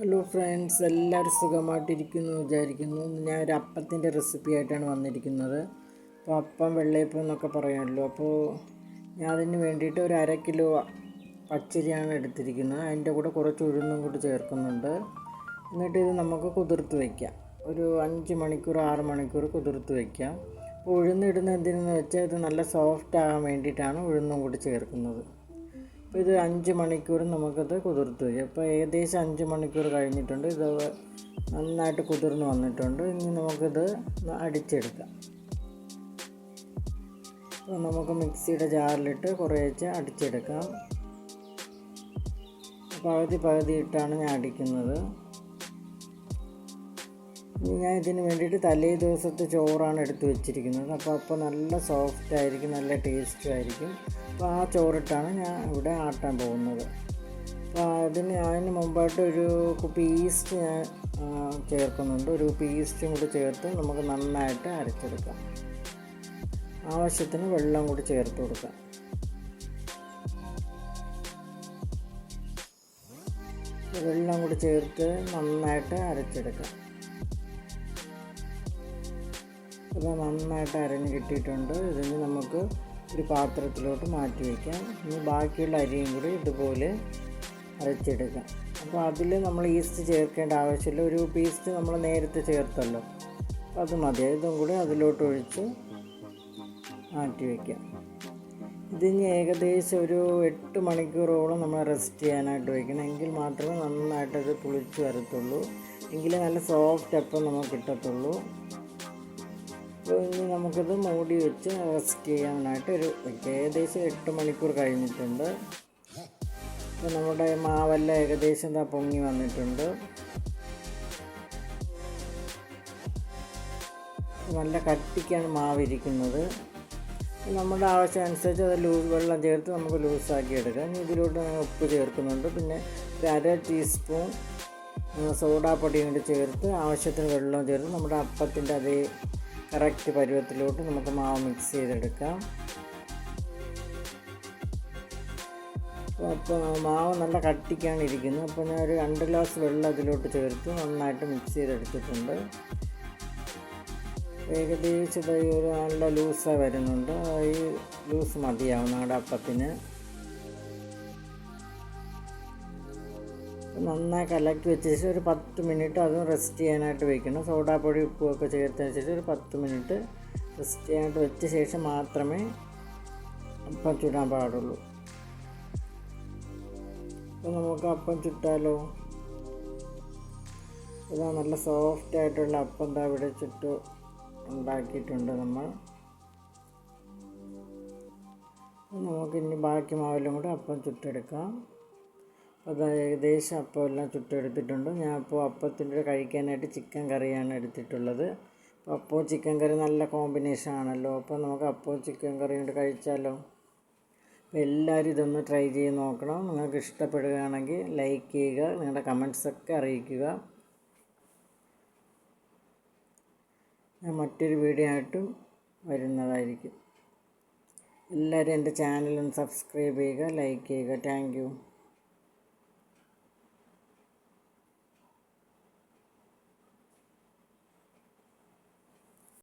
Hello friends എല്ലാവരും സുഖമായിട്ടിരിക്കുന്നു വിചാരിക്കുന്നു. ഞാൻ ഒരു അപ്പത്തിന്റെ റെസിപ്പി ആയിട്ടാണ് വന്നിരിക്കുന്നത്. അപ്പോൾ അപ്പം വെള്ളയപ്പം എന്നൊക്കെ പറയാമല്ലോ. അപ്പോൾ ഞാൻ അതിന് വേണ്ടിയിട്ട് ഒരു അര കിലോ പച്ചരിയാണ് എടുത്തിരിക്കുന്നത്. അതിന്റെ കൂടെ കുറച്ച് ഉഴുന്നും കൂടി ചേർക്കുന്നുണ്ട്. എന്നിട്ട് ഇത് നമുക്ക് കുതിർത്ത് വയ്ക്കാം ഒരു അഞ്ച് മണിക്കൂർ ആറ് മണിക്കൂർ കുതിർത്ത് വയ്ക്കാം അപ്പോൾ ഉഴുന്നിടുന്ന എന്തിനെന്ന് വെച്ചാൽ ഇത് നല്ല സോഫ്റ്റ് ആകാൻ വേണ്ടിയിട്ടാണ് ഉഴുന്നും കൂടി ചേർക്കുന്നത്. ഇത് അഞ്ച് മണിക്കൂർ നമുക്കത് കുതിർത്ത് വയ്ക്കും അപ്പോൾ ഏകദേശം അഞ്ച് മണിക്കൂർ കഴിഞ്ഞിട്ടുണ്ട്. ഇത് നന്നായിട്ട് കുതിർന്ന് വന്നിട്ടുണ്ട്. ഇനി നമുക്കിത് അടിച്ചെടുക്കാം. അപ്പോൾ നമുക്ക് മിക്സിയുടെ ജാറിലിട്ട് കുറേശ്ശെ അടിച്ചെടുക്കാം. പകുതി പകുതി ഇട്ടാണ് ഞാൻ അടിക്കുന്നത്. ഞാൻ ഇതിന് വേണ്ടിയിട്ട് തലേ ദിവസത്തെ ചോറാണ് എടുത്ത് വെച്ചിരിക്കുന്നത്. അപ്പോൾ അപ്പോൾ നല്ല സോഫ്റ്റ് ആയിരിക്കും നല്ല ടേസ്റ്റും ആയിരിക്കും. അപ്പോൾ ആ ചോറിട്ടാണ് ഞാൻ ഇവിടെ ആട്ടാൻ പോകുന്നത്. അപ്പോൾ അതിന് അതിന് മുമ്പായിട്ട് ഒരു കുപ്പി ഈസ്റ്റ് ഞാൻ ചേർക്കുന്നുണ്ട്. ഒരു കുപ്പി ഈസ്റ്റും കൂടി ചേർത്ത് നമുക്ക് നന്നായിട്ട് അരച്ചെടുക്കാം. ആവശ്യത്തിന് വെള്ളം കൂടി ചേർത്ത് കൊടുക്കാം. വെള്ളം കൂടി ചേർത്ത് നന്നായിട്ട് അരച്ചെടുക്കാം. ഇത് നന്നായിട്ട് അരഞ്ഞ് കിട്ടിയിട്ടുണ്ട്. ഇതിന് നമുക്ക് ഒരു പാത്രത്തിലോട്ട് മാറ്റി വയ്ക്കാം. ഇനി ബാക്കിയുള്ള അരിയും കൂടി ഇതുപോലെ അരച്ചെടുക്കാം. അപ്പോൾ അതിൽ നമ്മൾ ഈസ്റ്റ് ചേർക്കേണ്ട ആവശ്യമില്ല. ഒരു പീസ്റ്റ് നമ്മൾ നേരത്തെ ചേർത്തല്ലോ. അപ്പോൾ അത് മതി. ഇതും കൂടി അതിലോട്ട് ഒഴിച്ച് മാറ്റി വയ്ക്കാം. ഇതിന് ഏകദേശം ഒരു എട്ട് മണിക്കൂറോളം നമ്മൾ റെസ്റ്റ് ചെയ്യാനായിട്ട് വയ്ക്കണം. എങ്കിൽ മാത്രമേ നന്നായിട്ടത് പുളിച്ച് വരത്തുള്ളൂ. എങ്കിലേ നല്ല സോഫ്റ്റ് അപ്പം നമുക്ക് കിട്ടത്തുള്ളൂ. അപ്പോൾ ഇനി നമുക്കിത് മൂടി വെച്ച് റെസ്റ്റ് ചെയ്യാനായിട്ട് ഒരു ഏകദേശം എട്ട് മണിക്കൂർ കഴിഞ്ഞിട്ടുണ്ട്. അപ്പോൾ നമ്മുടെ മാവെല്ലാം ഏകദേശം എന്താ പൊങ്ങി വന്നിട്ടുണ്ട്. നല്ല കട്ടിക്കാണ് മാവിരിക്കുന്നത്. നമ്മുടെ ആവശ്യം അനുസരിച്ച് അത് ലൂസ് വെള്ളം ചേർത്ത് നമുക്ക് ലൂസാക്കി എടുക്കാം. ഇനി ഇതിലോട്ട് ഞാൻ ഉപ്പ് ചേർക്കുന്നുണ്ട്. പിന്നെ ഒരു അര ടീസ്പൂൺ സോഡാപ്പൊടിയും കൂടി ചേർത്ത് ആവശ്യത്തിന് വെള്ളം ചേർത്ത് നമ്മുടെ അപ്പത്തിന്റെ അതേ കറക്റ്റ് പരുവത്തിലോട്ട് നമുക്ക് മാവ് മിക്സ് ചെയ്തെടുക്കാം. അപ്പോൾ മാവ് നല്ല കട്ടിക്കാണ് ഇരിക്കുന്നത്. അപ്പോൾ ഞാൻ ഒരു രണ്ട് ഗ്ലാസ് വെള്ളം അതിലോട്ട് ചേർത്ത്. നന്നായിട്ട് മിക്സ് ചെയ്തെടുത്തിട്ടുണ്ട്. ഏകദേശം ഒരു നല്ല ലൂസായി വരുന്നുണ്ട്. ഈ ലൂസ് മതിയാവും നമ്മുടെ നന്നായി കലക്കി വെച്ചിട്ട് ഒരു പത്ത് മിനിറ്റ് അതും റെസ്റ്റ് ചെയ്യാനായിട്ട് വെക്കണം. സോഡാപ്പൊടി ഉപ്പുമൊക്കെ ചേർത്തതിന് വെച്ചിട്ട് ഒരു പത്ത് മിനിറ്റ് റെസ്റ്റ് ചെയ്യാനായിട്ട് വെച്ച ശേഷം മാത്രമേ അപ്പം ചുടാൻ പാടുള്ളൂ. അപ്പോൾ നമുക്ക് അപ്പം ചുട്ടാലോ? ഇതാ നല്ല സോഫ്റ്റ് ആയിട്ടുള്ള അപ്പം എന്താ ഇവിടെ ചുട്ടു ഉണ്ടാക്കിയിട്ടുണ്ട് നമ്മൾ. നമുക്കിനി ബാക്കി മാവിലും കൂടെ അപ്പം ചുട്ടെടുക്കാം. അത് ഏകദേശം അപ്പം എല്ലാം ചുട്ടെടുത്തിട്ടുണ്ട് ഞാൻ അപ്പോൾ അപ്പത്തിന്റെ കഴിക്കാനായിട്ട് ചിക്കൻ കറിയാണ് എടുത്തിട്ടുള്ളത്. അപ്പോൾ ചിക്കൻ കറി നല്ല കോമ്പിനേഷൻ ആണല്ലോ. അപ്പോൾ നമുക്ക് അപ്പവും ചിക്കൻ കറി കൊണ്ട് കഴിച്ചാലോ? അപ്പോൾ എല്ലാവരും ഇതൊന്ന് ട്രൈ ചെയ്ത് നോക്കണം. നിങ്ങൾക്ക് ഇഷ്ടപ്പെടുകയാണെങ്കിൽ ലൈക്ക് ചെയ്യുക നിങ്ങളുടെ കമൻസൊക്കെ അറിയിക്കുക. ഞാൻ മറ്റൊരു വീഡിയോ ആയിട്ടും വരുന്നതായിരിക്കും. എല്ലാവരും എന്റെ ചാനലൊന്ന് സബ്സ്ക്രൈബ് ചെയ്യുക ലൈക്ക് ചെയ്യുക. താങ്ക്